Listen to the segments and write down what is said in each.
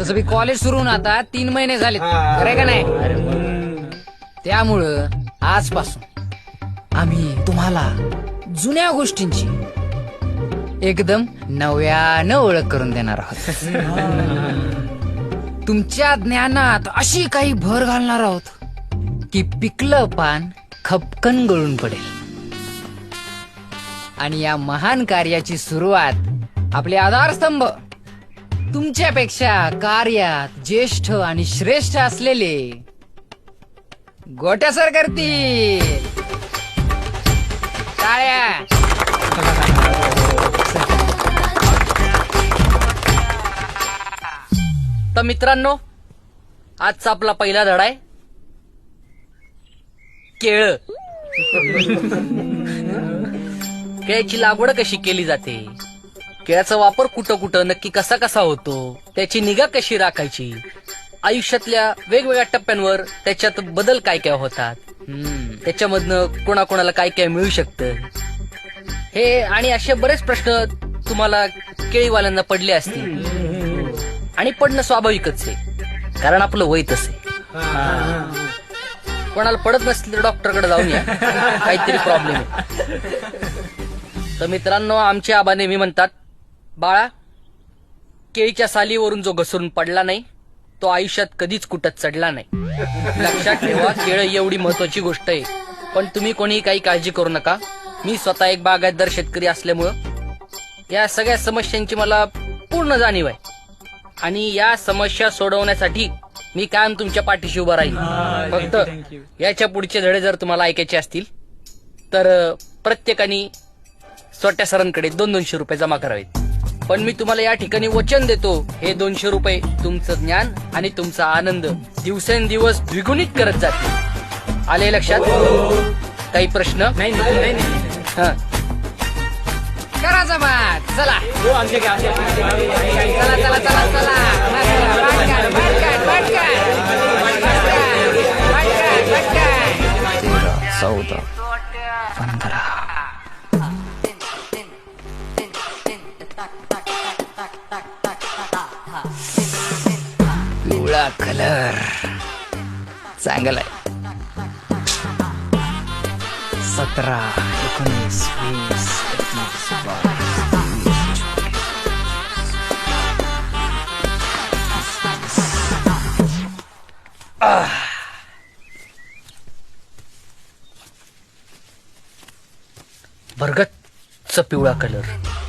तसं बी कॉलेज सुरू होऊन आता तीन महिने झाले खरंय का नाही? त्यामुळं आजपासून आम्ही तुम्हाला जुन्या गोष्टींची एकदम नव्यानं ओळख करून देणार आहोत. तुमच्या ज्ञानात अशी काही भर घालणार आहोत की पिकलं पान खपकन गळून पडेल. आणि या महान कार्याची सुरुवात आपले आधारस्तंभ तुमच्यापेक्षा कार्यात ज्येष्ठ आणि श्रेष्ठ असलेले गोट्या सर करतील. टाळ्या. तर मित्रांनो आजचा आपला पहिला धडा आहे. केळ. केळची लागवड कशी केली जाते? केळ्याचा वापर कुठं कुठं नक्की कसा कसा होतो त्याची निगा कशी राखायची आयुष्यातल्या वेगवेगळ्या टप्प्यांवर त्याच्यात बदल काय काय होतात त्याच्यामधनं कोणाकोणाला काय काय मिळू शकतं? हे आणि असे बरेच प्रश्न तुम्हाला केळीवाल्यांना पडले असतील. आणि पडणं स्वाभाविकच आहे कारण आपलं वय तसे कोणाला पडत नसतील तर डॉक्टरकडे जाऊन या. काहीतरी प्रॉब्लेम आहे. तर मित्रांनो आमचे आबा नेहमी म्हणतात बाळा केळीच्या सालीवरून जो घसरून पडला नाही तो आयुष्यात कधीच कुठत चढला नाही. लक्षात ठेवा केळ एवढी महत्वाची गोष्ट आहे. पण तुम्ही कोणी काही काळजी करू नका. मी स्वतः एक बागायतदार शेतकरी असल्यामुळं या सगळ्या समस्यांची मला पूर्ण जाणीव आहे. आणि या समस्या सोडवण्यासाठी मी कायम तुमच्या पाठीशी उभा राहील फक्त याच्या पुढचे धडे जर तुम्हाला ऐकायचे असतील तर प्रत्येकाने स्वट्या सरांकडे दोन दोनशे रुपये जमा करावेत. पण मी तुम्हाला या ठिकाणी वचन देतो. हे दोनशे रुपये तुमचं ज्ञान आणि तुमचा आनंद दिवसेंदिवस द्विगुणित करत जातील. आले लक्षात? काही प्रश्न? नाही नाही नाही हा. करा चला. हो. चला चला चला चला. चौदा. चांगला आहे सतरा एकोणीस वीस एकवीस बावीस पिवळा कलर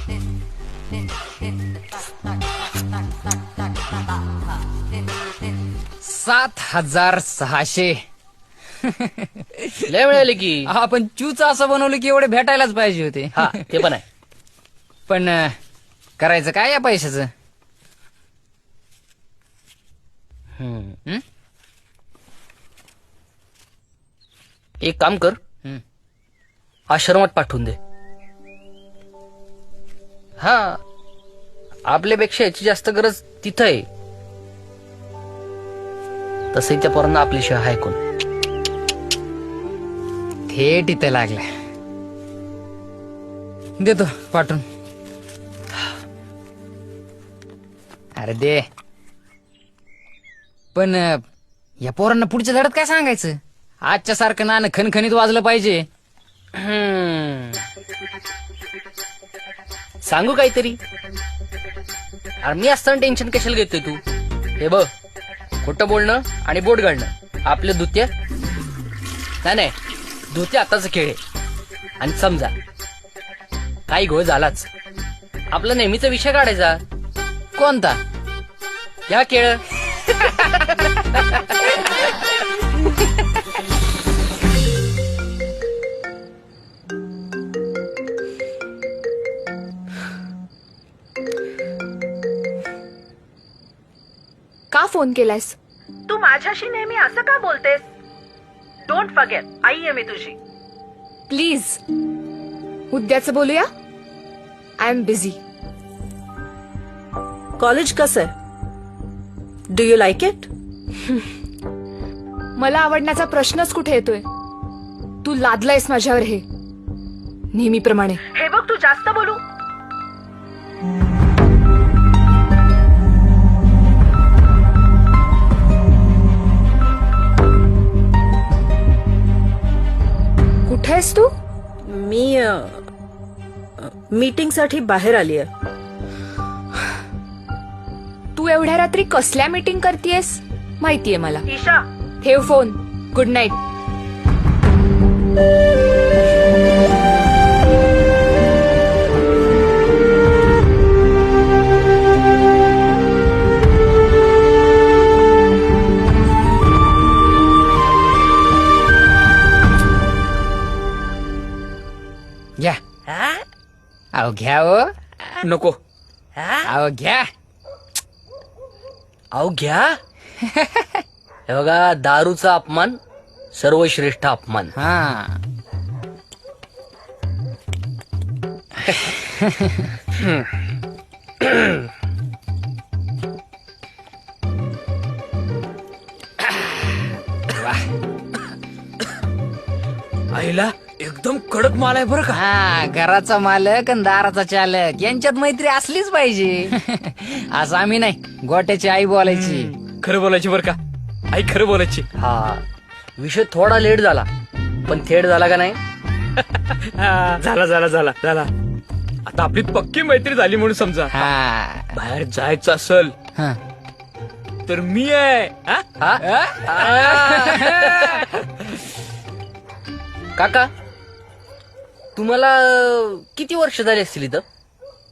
सात हजार सहाशे. लय मिळाले की? आपण चूच असं बनवलं की एवढे भेटायलाच पाहिजे होते. हा ते पण आहे. पण अं, करायचं काय या पैशाचं? हम्म. हं? एक काम कर. हं. आश्रमात पाठवून दे. हा. आपल्यापेक्षा याची जास्त गरज तिथं आहे. तसंही त्या पोरांना आपली आहे ऐकून. थेट इथे लागला. देतो पाठवून. अरे दे. पण अं, या पोरांना पुढच्या धड्यात काय सांगायचं? आजच्या सारखं नाणं खणखणीत वाजलं पाहिजे. हम्म. सांगू काहीतरी? अरे मी असताना टेन्शन कशाला घेतोय तू? हे बघ. खोटं बोलणं आणि बोट गाडणं आपलं धुत्य? नाही नाही. धुत्य आताच खेळ आहे. आणि समजा काही घोळ झालाच. आपला नेहमीचा विषय काढायचा. कोणता? या खेळ? का फोन केलायस? तू माझ्याशी नेहमी असं का बोलतेस? डोंट फगेट आई आहे मी तुझी. प्लीज उद्याचं बोलूया? आय एम बिझी कॉलेज कसं आहे? डू यू लाईक इट मला आवडण्याचा प्रश्नच कुठे येतोय? तू लादलायस माझ्यावर हे. नेहमीप्रमाणे. हे बघ तू जास्त बोलू. कुठेस तू? मी मीटिंगसाठी बाहेर आली आहे. तू एवढ्या रात्री कसल्या मीटिंग करतेयस? माहितीये मला. ईशा! ठेव फोन. गुड नाईट अहो घ्या हो. नको. अहो घ्या. अहो घ्या. हे बघा दारूचा अपमान सर्वश्रेष्ठ अपमान. हा. आईला एकदम कडक माल आहे बरं का? हा घराचा मालक आणि दाराचा चालक यांच्यात मैत्री असलीच पाहिजे. असं आम्ही नाही गोट्याची आई बोलायची. खरं बोलायची बरं का? आई खरं बोलायची. हा. विषय थोडा लेट झाला पण थेट झाला का नाही? हा, झाला झाला झाला झाला. आता आपली पक्की मैत्री झाली म्हणून समजा. हा. बाहेर जायचं असल हा. तर मी आहे. हा? काका तुम्हाला अं, किती वर्ष झाली असतील इथं?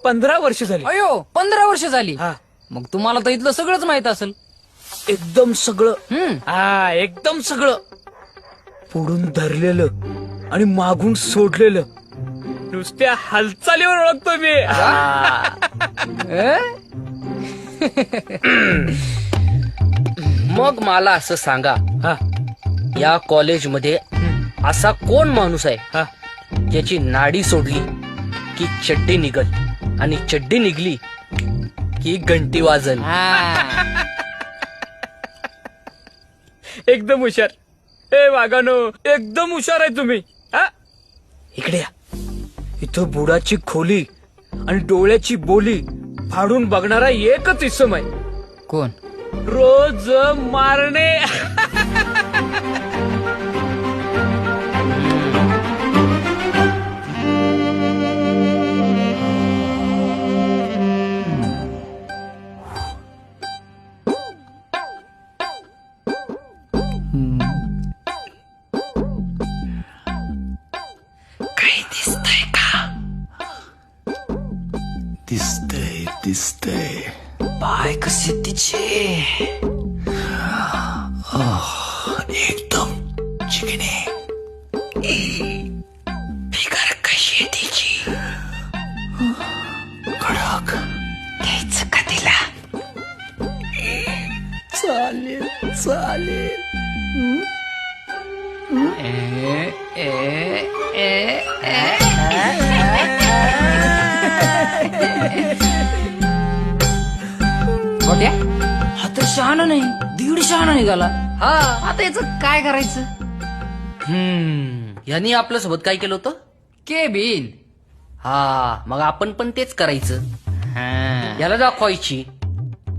पंधरा वर्ष झाली. अयो पंधरा वर्ष झाली. हा. मग तुम्हाला तर इथलं सगळंच माहीत असेल. एकदम सगळं. हम्म. हा एकदम सगळं. पुढून धरलेलं आणि मागून सोडलेलं. नुसत्या हालचालीवर ओळखतो मी. मग मला असं सांगा. हा, या कॉलेजमध्ये असा कोण माणूस आहे? हा. ज्याची नाडी सोडली की चड्डी निघल. आणि चड्डी निघली की घंटी वाजल. एकदम हुशार. ए वागानो एकदम हुशार आहे तुम्ही. हा? इकडे या. इथं बुडाची खोली आणि डोळ्याची बोली फाडून बघणारा एकच इसम आहे. कोण? रोज मारणे. दिसतंय बाय कसे तिचे एकदम चिकने फिगर कशी आहे तिची कडक घ्यायचं का तिला चालेल चालेल छोट्या हा तर शहाणा नाही दीड शहाणा निघाला. हा. आता याचं काय करायचं? हम्म यांनी आपल्यासोबत काय केलं होतं? केबिन. हा मग आपण पण तेच करायचं. हा. याला दाखवायची.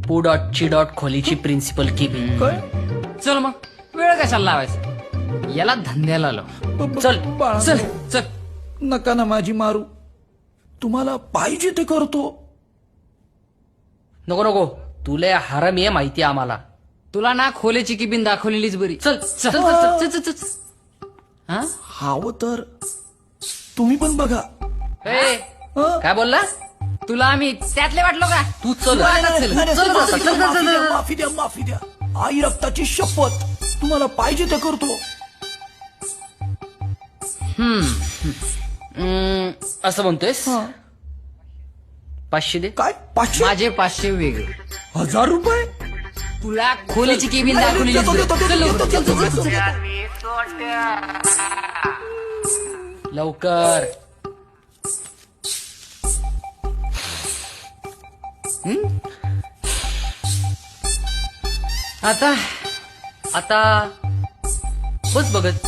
पू डॉट ची डॉट खोलीची प्रिन्सिपल केबिन. चल मग वेळ कशाला लावायचा? याला धंद्याला लाव. चल चल चल. नका ना माझी मारू. तुम्हाला पाहिजे ते करतो. नको नको. तुला हरामी आहे माहिती आम्हाला. तुला ना खोलेची किबिन दाखवलेलीच बरी. चल चल चल चल चल चल चल. हा? हावं तर तुम्ही पण बघा. ए, काय बोलला? तुला आम्ही त्यातले वाटलो का? तू चल. नाही, नाही, चल, नाही, चल, नाही, चल, चल, चल, माफी चल, द्या, चल. माफी द्या माफी द्या. आई रक्ताची शपथ तुम्हाला पाहिजे ते करतो. हम्म, असं म्हणतोयस? पाचशे दे. काय? पाचशे? माझे पाचशे वेगळे. हजार रुपये? तुला खोलेची केबिन देतो, लवकर, आता आता बस बघत.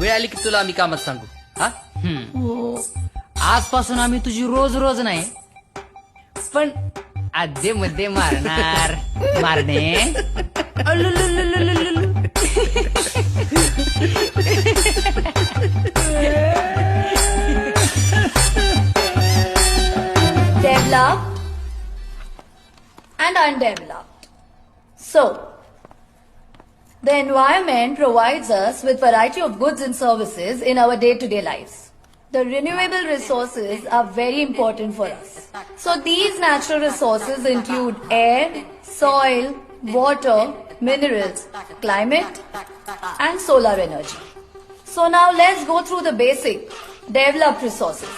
वेळ आली की तुला आम्ही कामात सांगू. हा. आजपासून आम्ही तुझी रोज रोज नाही पण आधे मध्ये मारणार मारणे अल्लुल्लुल्लुल्लुल्लु. developed and undeveloped. So, the environment provides us with variety of goods and services in our day-to-day lives. The renewable resources are very important for us. So these natural resources include air, soil, water, minerals, climate, and solar energy. So now let's go through the basic developed resources.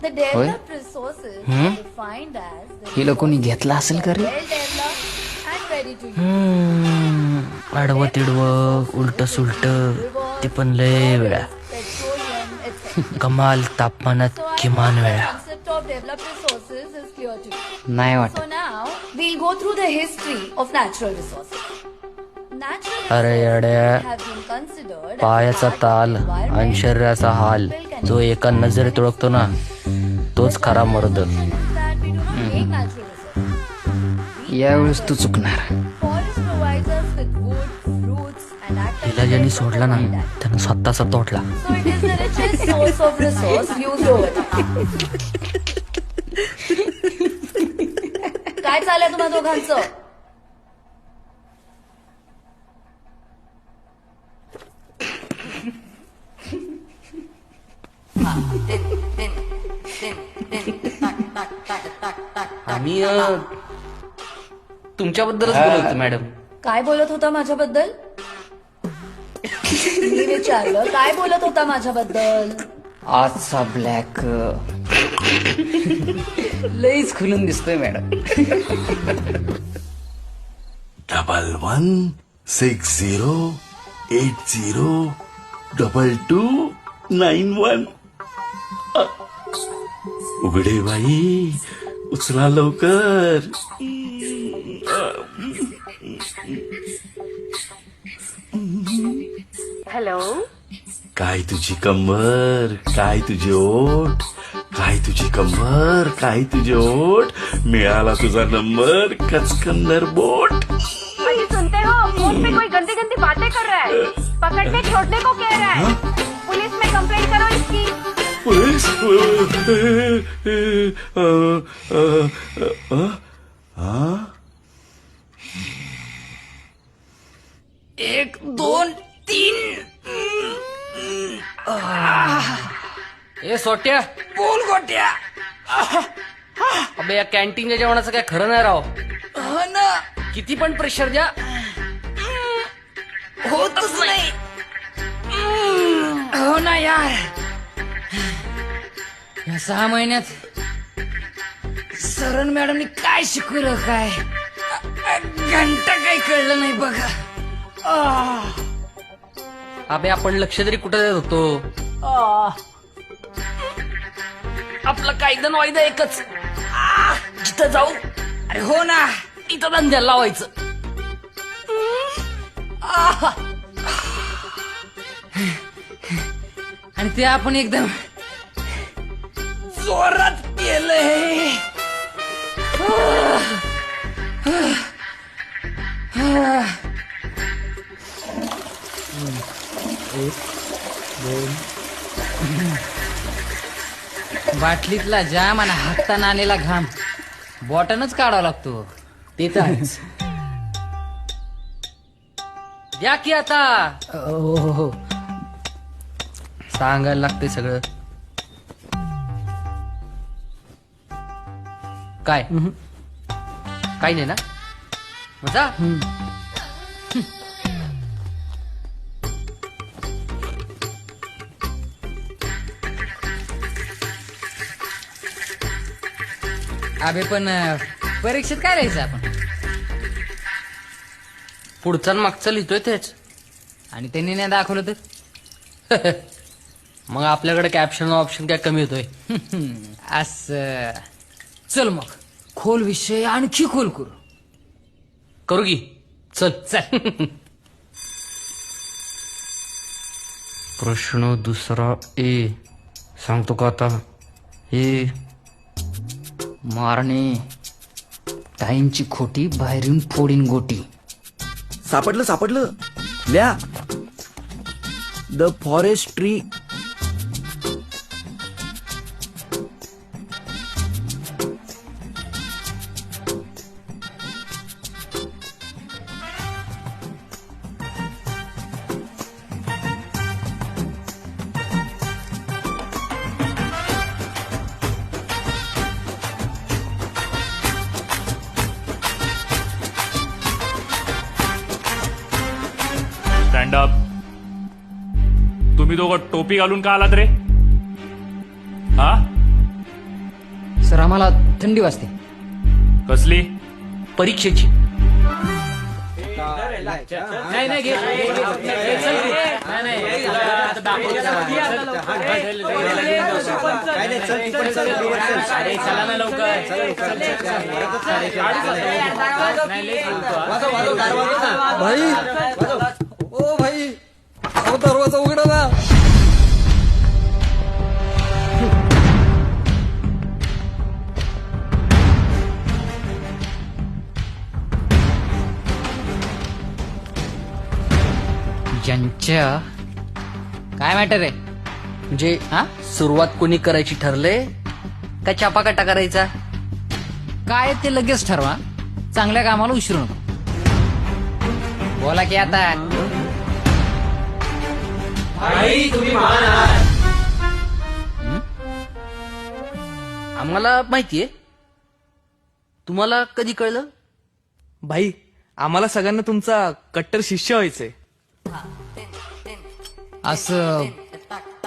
The developed resources are defined as the हे लोकांनी घेतला असेल का रे well developed and ready to use. आडवं तिडवं उलट सुलट ते पण लय वेळा. कमाल तापमानात किमान वेळा. नाही वाटत. अरे अड्या पायाचा ताल आणि शरीराचा हाल जो एका नजरेत ओळखतो ना तोच खरा मर्द. यावेळेस तू चुकणार. सोडला ना त्यानं स्वतःचा तोटला source of resource used over time. काय चाललंय तुम्हा दोघांचं? आम्ही अ, तुमच्याबद्दलच बोलत होतो मॅडम. काय बोलत होता माझ्याबद्दल? मी विचारलं काय बोलत होता माझ्याबद्दल? आजचा ब्लॅक लईच खुलून दिसतोय madam double one six zero eight zero double two nine one उघडे बाई उचला लवकर. हॅलो काय तुझी कंबर काय तुझे ओठ काय तुझी कंबर काय तुझे ओठ मिळाला तुझा नंबर कचकंदर बोट. अरे सुनते हो फ़ोन पे कोई गंदी गंदी बातें कर रहा है। पकड़ने छोड़ने को कह रहा है। पुलिस में कंप्लेंट करो इसकी। पुलिस? अ, एक दोन ए सोट्या. बोल गोट्या. अबे या कॅन्टीनच्या जेवणाचं काय खरं नाही राव. हो ना. किती पण प्रेशर द्या. होतच नाही. हो ना यार. या सहा महिन्यात. सरण मॅडमनी काय शिकवलं काय? घंटा काही कळलं नाही बघा. अबे आपण लक्ष तरी कुठं देत होतो? आपलं कायदा वायदा एकच. आ, जिथं जाऊ. अरे हो ना इथं धंद्याला लावायचं. आणि ते आपण एकदम जोरात केलंय. बाटलीतला जाम आणि हाताने आलेला घाम. बॉटनच काढावा लागतो. ते तर. द्या की आता. हो हो हो सांगायला लागते सगळं. काय? काय नाही ना? मजा? अबे पण परीक्षेत काय लिहायचं आपण? पुढचा आणि मागचा लिहितोय तेच. आणि त्यांनी नाही दाखवलं तर? मग आपल्याकडे कॅप्शन ऑप्शन काय कमी होतोय? असं. चल मग. खोल विषय आणखी खोल करू. करू की? चल. चल. प्रश्न दुसरा ए. सांगतो का आता? ए. मारणे. टाईमची खोटी बाहेरून फोडीन गोटी. सापडलं सापडलं. ल्या. द फॉरेस्ट ट्री तुम्ही दोघं टोपी घालून का आलात रे हा सर आम्हाला थंडी वाजते कसली परीक्षेची नाही नाही घे. अरे, चला ना लवकर हा. भाई अहो दरवाजा उघडा ना. यांच्या काय मॅटर आहे? म्हणजे हा? सुरुवात कोणी करायची ठरले का चापाकट्टा करायचा? काय ते लगेच ठरवा. चांगल्या कामाला उशीर नको बोला की आता. आम्हाला माहितीये. तुम्हाला कधी कळलं? भाई आम्हाला सगळ्यांना तुमचा कट्टर शिष्य व्हायचंय. असं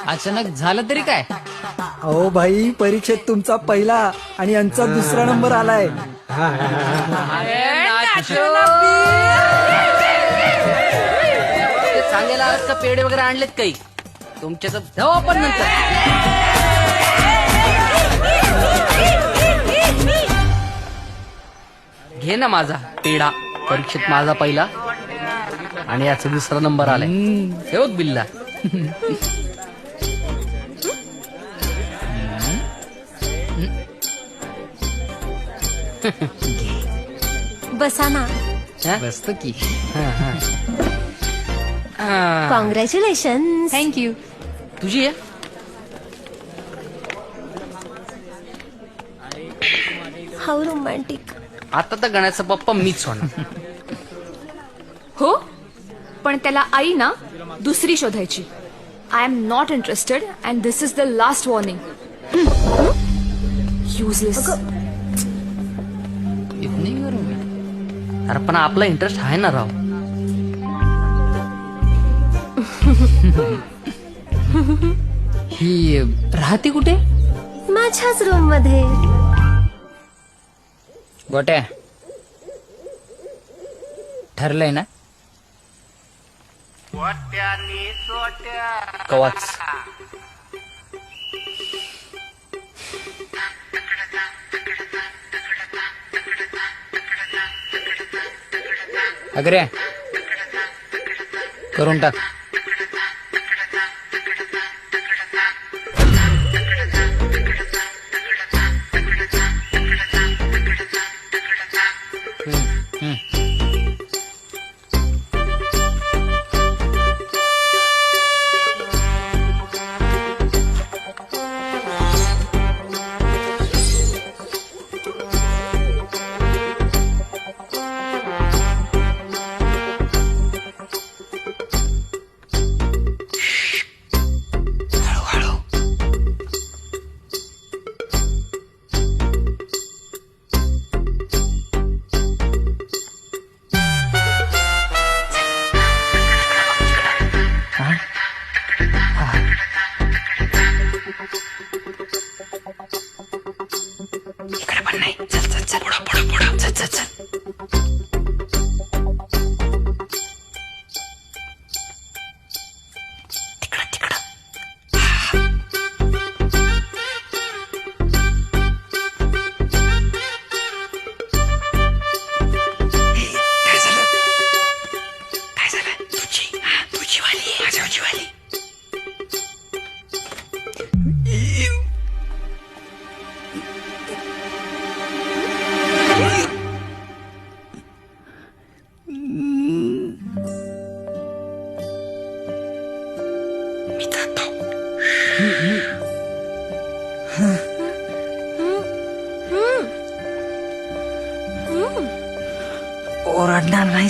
अचानक झालं तरी काय? अहो भाई परीक्षेत तुमचा पहिला आणि यांचा दुसरा नंबर आलाय. सांगायला आलात का पेढे वगैरे आणलेत काही. तुमच्या तर जाऊ आपण नंतर. घे ना माझा पेढा. परीक्षेत माझा पहिला. आणि याचा दुसरा नंबर आलाय. हे बघ बिल्ला. बसा ना. बसत की. कॉंग्रॅच्युलेशन थँक्यू तुझी आहे हाऊ रोमॅन्टिक आता तर गण्याचा पप्पा मीच होणार. हो? पण त्याला आई ना दुसरी शोधायची. I am not interested and this is the last warning useless इतनी गरम. आहे. अरे पण आपला इंटरेस्ट आहे ना राव. ही राहते कुठे? माझ्याच रूममध्ये. गोट्या. ठरलंय ना? कवाच. अग्रे. करून टाक.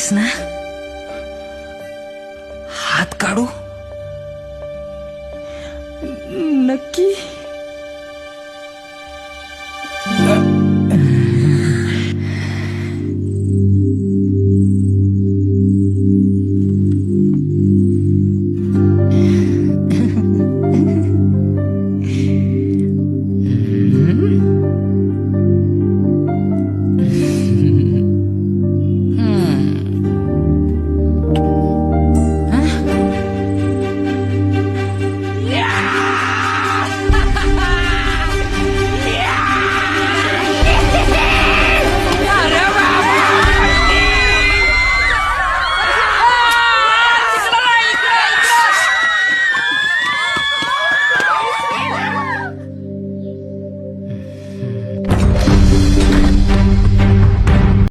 Krishna.